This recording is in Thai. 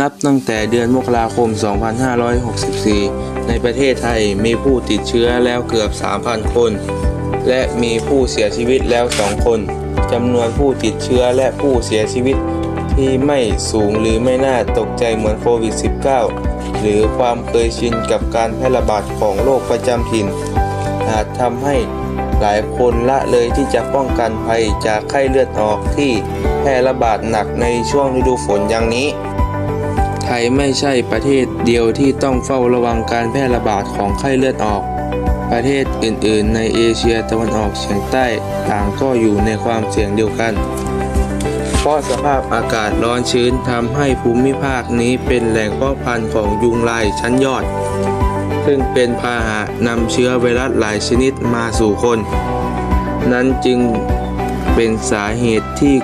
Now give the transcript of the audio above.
นับตั้งแต่เดือนมกราคม 2564 ในประเทศไทยมีผู้ติดเชื้อแล้วเกือบ 3,000 คน และมีผู้เสียชีวิตแล้ว 2 คนจำนวนผู้ติดเชื้อและผู้เสียชีวิตที่ไม่สูงหรือไม่น่าตกใจเหมือนโควิด -19 หรือความเคยชินกับการแพร่ระบาดของโรคประจำถิ่น อาจทำให้หลายคนละเลยที่จะป้องกันภัยจากไข้เลือดออกที่แพร่ระบาดหนักในช่วงฤดูฝนอย่างนี้ ยไม่ใช่ประเทศเดียวที่ต้องเฝ้าระวังการแพร่ระบาดของไข้เลือดออก ประเทศอื่นๆ ในเอเชียตะวันออกเฉียงใต้ต่างก็อยู่ในความเสี่ยงเดียวกัน เพราะสภาพอากาศร้อนชื้นทำให้ภูมิภาคนี้เป็นแหล่งเพาะพันธุ์ของยุงลายชั้นยอด ซึ่งเป็นพาหะนำเชื้อไวรัสหลายชนิดมาสู่คน นั้นจึงเป็นสาเหตุที่